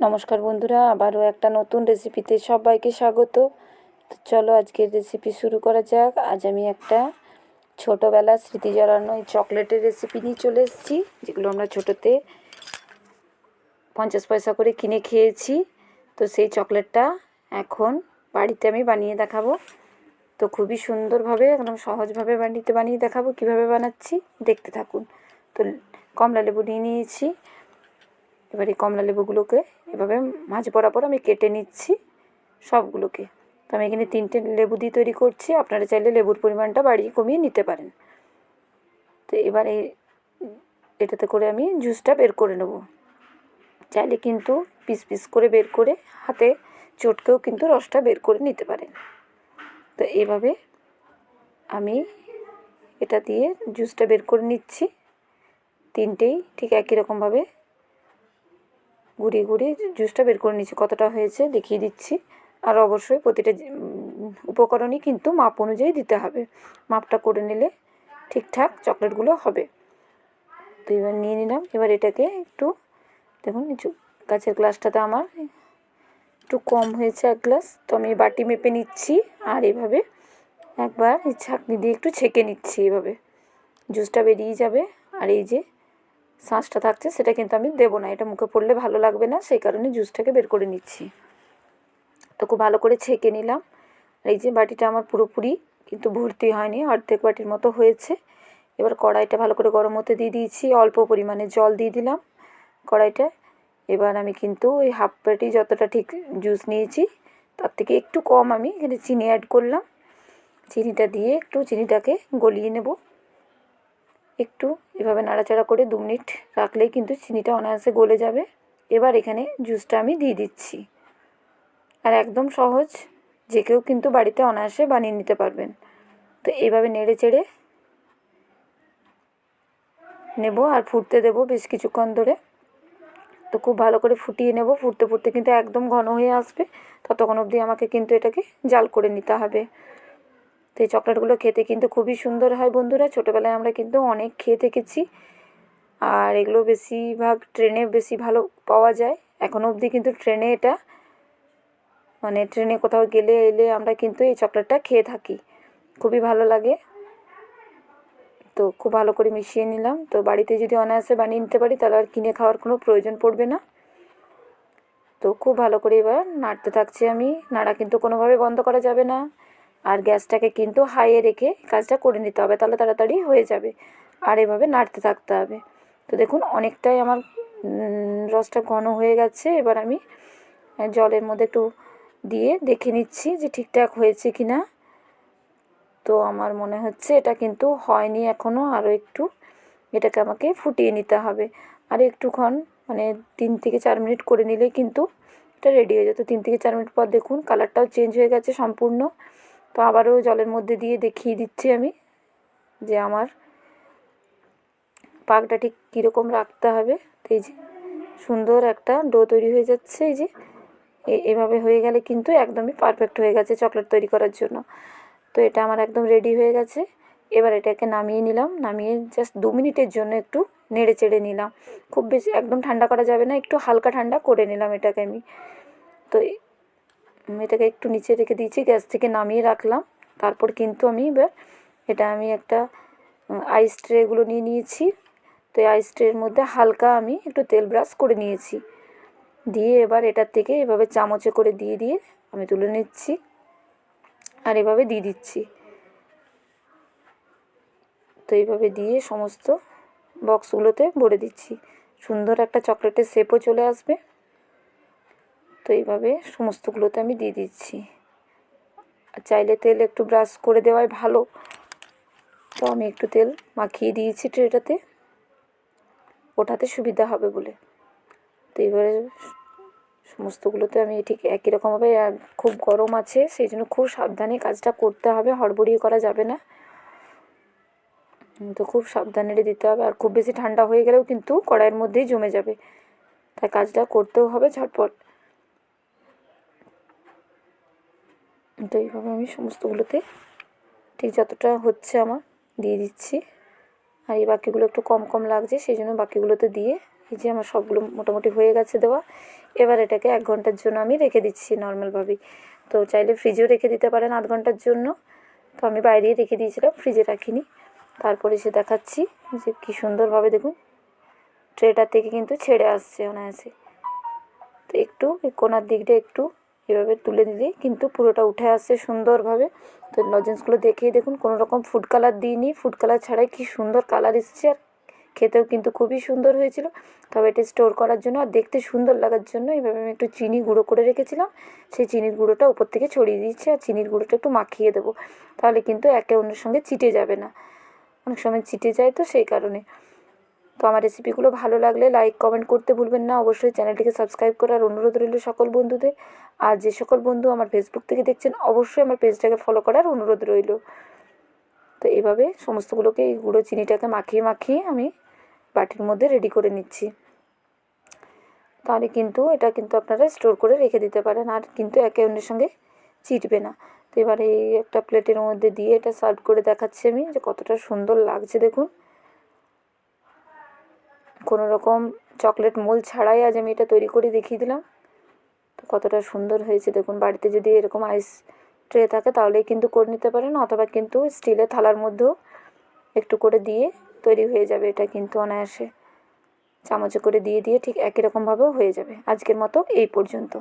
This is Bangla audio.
নমস্কার বন্ধুরা, আবারও একটা নতুন রেসিপিতে সবাইকে স্বাগত। তো চলো আজকের রেসিপি শুরু করা যাক। আজ আমি একটা ছোটোবেলা স্মৃতি জড়ানো এই চকলেটের রেসিপি নিয়ে চলে এসেছি, যেগুলো আমরা ছোটোতে পঞ্চাশ পয়সা করে কিনে খেয়েছি। তো সেই চকলেটটা এখন বাড়িতে আমি বানিয়ে দেখাবো। তো খুবই সুন্দরভাবে, একদম সহজভাবে বানিয়ে বানিয়ে দেখাবো, কীভাবে বানাচ্ছি। দেখতে থাকুন। তো কমলা লেবু নিয়ে নিয়েছি। এবার এই কমলা লেবুগুলোকে এভাবে মাঝ বরাবর আমি কেটে নিচ্ছি সবগুলোকে। তো আমি এখানে তিনটে লেবু দিয়ে তৈরি করছি। আপনারা চাইলে লেবুর পরিমাণটা বাড়িয়ে কমিয়ে নিতে পারেন। তো এবার এই এটাতে করে আমি জুসটা বের করে নেব। চাইলে কিন্তু পিস পিস করে বের করে হাতে চটকেও কিন্তু রসটা বের করে নিতে পারেন। তো এইভাবে আমি এটা দিয়ে জুসটা বের করে নিচ্ছি। তিনটেই ঠিক একই রকমভাবে গুঁড়িয়ে গুঁড়িয়ে জুসটা বের করে নিচ্ছি কতটা হয়েছে দেখিয়ে দিচ্ছি। আর অবশ্যই প্রতিটা উপকরণই কিন্তু মাপ অনুযায়ী দিতে হবে। মাপটা করে নিলে ঠিকঠাক চকলেটগুলো হবে। তো এবার নিয়ে নিলাম। এবার এটাকে একটু, দেখুন কিছু, গাছের গ্লাসটাতে আমার একটু কম হয়েছে এক গ্লাস। তো আমি বাটি মেপে নিচ্ছি আর এভাবে একবার এই ছাঁকনি দিয়ে একটু ছেঁকে নিচ্ছি এভাবে। জুসটা বেরিয়ে যাবে। আর এই যে শাঁসটা থাকছে, সেটা কিন্তু আমি দেবো না। এটা মুখে পড়লে ভালো লাগবে না, সেই কারণে জুসটাকে বের করে নিচ্ছি। তো খুব ভালো করে ছেঁকে নিলাম। এই যে বাটিটা আমার পুরোপুরি কিন্তু ভর্তি হয়নি, অর্ধেক বাটির মতো হয়েছে। এবার কড়াইটা ভালো করে গরম হতে দিয়ে দিয়েছি, অল্প পরিমাণে জল দিয়ে দিলাম কড়াইটা। এবার আমি কিন্তু ওই হাফ বাটি যতটা ঠিক জুস নিয়েছি, তার থেকে একটু কম আমি এখানে চিনি অ্যাড করলাম। চিনিটা দিয়ে একটু চিনিটাকে গলিয়ে নেব। একটু এভাবে নাড়াচাড়া করে দু মিনিট রাখলেই কিন্তু চিনিটা অনায়াসে গলে যাবে। এবার এখানে জুসটা আমি দিয়ে দিচ্ছি। আর একদম সহজ, যে কেউ কিন্তু বাড়িতে অনায়াসে বানিয়ে নিতে পারবেন। তো এইভাবে নেড়ে চেড়ে নেব আর ফুটতে দেব বেশ কিছুক্ষণ ধরে। তো খুব ভালো করে ফুটিয়ে নেব। ফুটতে ফুটতে কিন্তু একদম ঘন হয়ে আসবে। ততক্ষণ অবধি আমাকে কিন্তু এটাকে জাল করে নিতে হবে। তো এই চকলেটগুলো খেতে কিন্তু খুবই সুন্দর হয় বন্ধুরা। ছোটোবেলায় আমরা কিন্তু অনেক খেয়ে থেকেছি। আর এগুলো বেশিরভাগ ট্রেনে বেশি ভালো পাওয়া যায়। এখনও অবধি কিন্তু ট্রেনে এটা মানে ট্রেনে কোথাও গেলে এলে আমরা কিন্তু এই চকলেটটা খেয়ে থাকি। খুবই ভালো লাগে। তো খুব ভালো করে মিশিয়ে নিলাম। তো বাড়িতে যদি অনায়াসে বানিয়ে নিতে পারি, তাহলে আর কিনে খাওয়ার কোনো প্রয়োজন পড়বে না। তো খুব ভালো করে এবার নাড়তে থাকছি আমি। নাড়া কিন্তু কোনোভাবে বন্ধ করা যাবে না। আর গ্যাসটাকে কিন্তু হাইয়ে রেখে কাজটা করে নিতে হবে, তাহলে তাড়াতাড়ি হয়ে যাবে। আর এভাবে নাড়তে থাকতে হবে। তো দেখুন, অনেকটাই আমার রসটা ঘন হয়ে গেছে। এবার আমি জলের মধ্যে একটু দিয়ে দেখে নিচ্ছি যে ঠিকঠাক হয়েছে কি না তো আমার মনে হচ্ছে এটা কিন্তু হয়নি এখনও আরও একটু এটাকে আমাকে ফুটিয়ে নিতে হবে। আর একটুক্ষণ মানে তিন থেকে চার মিনিট করে নিলে কিন্তু এটা রেডি হয়ে যেত তিন থেকে চার মিনিট পর দেখুন কালারটাও চেঞ্জ হয়ে গেছে সম্পূর্ণ। তো আবারও জলের মধ্যে দিয়ে দেখিয়ে দিচ্ছি আমি যে আমার পাকটা ঠিক কীরকম রাখতে হবে। এই যে সুন্দর একটা ডো তৈরি হয়ে যাচ্ছে, এই যে এভাবে হয়ে গেলে কিন্তু একদমই পারফেক্ট হয়ে গেছে চকলেট তৈরি করার জন্য। তো এটা আমার একদম রেডি হয়ে গেছে। এবার এটাকে নামিয়ে নিলাম, নামিয়ে জাস্ট দু মিনিটের জন্য একটু নেড়ে চেড়ে নিলাম। খুব বেশি একদম ঠান্ডা করা যাবে না, একটু হালকা ঠান্ডা করে নিলাম এটাকে আমি। তো এটাকে একটু নিচে রেখে দিয়েছি, গ্যাস থেকে নামিয়ে রাখলাম। তারপর কিন্তু আমি এবার এটা আমি একটা আইস ট্রেগুলো নিয়ে নিয়েছি। তো এই আইস ট্রের মধ্যে হালকা আমি একটু তেল ব্রাশ করে নিয়েছি। দিয়ে এবার এটার থেকে এভাবে চামচে করে দিয়ে দিয়ে আমি তুলে নিচ্ছি আর এভাবে দিয়ে দিচ্ছি। তো এইভাবে দিয়ে সমস্ত বক্সগুলোতে ভরে দিচ্ছি। সুন্দর একটা চকলেটের শেপও চলে আসবে। তো এইভাবে সমস্তগুলোতে আমি দিয়ে দিচ্ছি। আর চাইলে তেল একটু ব্রাশ করে দেওয়াই ভালো। তো আমি একটু তেল মাখিয়ে দিয়েছি ট্রেটাতে। ওঠাতে সুবিধা হবে বলে। তো এবারে সমস্তগুলোতে আমি ঠিক একই রকমভাবে খুব গরম আছে, সেই জন্য খুব সাবধানে কাজটা করতে হবে, হড়বড়িয়ে করা যাবে না। তো খুব সাবধানে দিতে হবে, আর খুব বেশি ঠান্ডা হয়ে গেলেও কিন্তু কড়াইয়ের মধ্যেই জমে যাবে। তাই কাজটা করতেও হবে ঝটপট। তো এইভাবে আমি সমস্তগুলোতে ঠিক যতটা হচ্ছে আমার দিয়ে দিচ্ছি। আর এই বাকিগুলো একটু কম কম লাগছে সেই জন্য বাকিগুলোতে দিয়ে এই যে আমার সবগুলো মোটামুটি হয়ে গেছে দেওয়া, এবার এটাকে এক ঘণ্টার জন্য আমি রেখে দিচ্ছি নর্মালভাবেই তো চাইলে ফ্রিজেও রেখে দিতে পারেন আধ ঘণ্টার জন্য। তো আমি বাইরেই রেখে দিয়েছিলাম, ফ্রিজে রাখিনি। তারপরে সে দেখাচ্ছি যে কী সুন্দরভাবে দেখুন, ট্রেটার থেকে কিন্তু ছেড়ে আসছে অনায়াসে। তো একটু কোনার দিকটা একটু এভাবে তুলে দিলেই কিন্তু পুরোটা উঠে আসছে সুন্দরভাবে। তো লজেন্সগুলো দেখেই দেখুন কোনো রকম ফুড কালার দিইনি। ফুড কালার ছাড়াই কি সুন্দর কালার এসছে। আর খেতেও কিন্তু খুবই সুন্দর হয়েছিল। তবে এটা স্টোর করার জন্য আর দেখতে সুন্দর লাগার জন্য এইভাবে আমি একটু চিনি গুঁড়ো করে রেখেছিলাম। সেই চিনির গুঁড়োটা উপর থেকে ছড়িয়ে দিচ্ছি আর চিনির গুঁড়োটা একটু মাখিয়ে দেবো। তাহলে কিন্তু একে অন্যের সঙ্গে চিটে যাবে না। অনেক সময় চিটে যায় তো সেই কারণে। তো আমার রেসিপিগুলো ভালো লাগলে লাইক কমেন্ট করতে ভুলবেন না। অবশ্যই চ্যানেলটিকে সাবস্ক্রাইব করার অনুরোধ রইল সকল বন্ধুদের। আর যে সকল বন্ধু আমার ফেসবুক থেকে দেখছেন, অবশ্যই আমার পেজটাকে ফলো করার অনুরোধ রইল। তো এভাবে সমস্তগুলোকে এই গুঁড়ো চিনিটাকে মাখিয়ে মাখিয়ে আমি বাটির মধ্যে রেডি করে নিচ্ছি। তাহলে কিন্তু এটা কিন্তু আপনারা স্টোর করে রেখে দিতে পারেন আর কিন্তু একে অন্যের সঙ্গে চিটবে না। তো এবার এই একটা প্লেটের মধ্যে দিয়ে এটা সার্ভ করে দেখাচ্ছি আমি যে কতটা সুন্দর লাগছে দেখুন। কোনো রকম চকলেট মোল ছাড়াই আজ আমি এটা তৈরি করে দেখিয়ে দিলাম। তো কতটা সুন্দর হয়েছে। দেখুন, বাড়িতে যদি এরকম আইস ট্রে থাকে, তাহলেই কিন্তু করে নিতে পারেন, অথবা কিন্তু স্টিলের থালার মধ্যেও একটু করে দিয়ে তৈরি হয়ে যাবে এটা কিন্তু অনায়াসে। চামচে করে দিয়ে দিয়ে ঠিক একই রকমভাবেও হয়ে যাবে। আজকের মতো এই পর্যন্ত।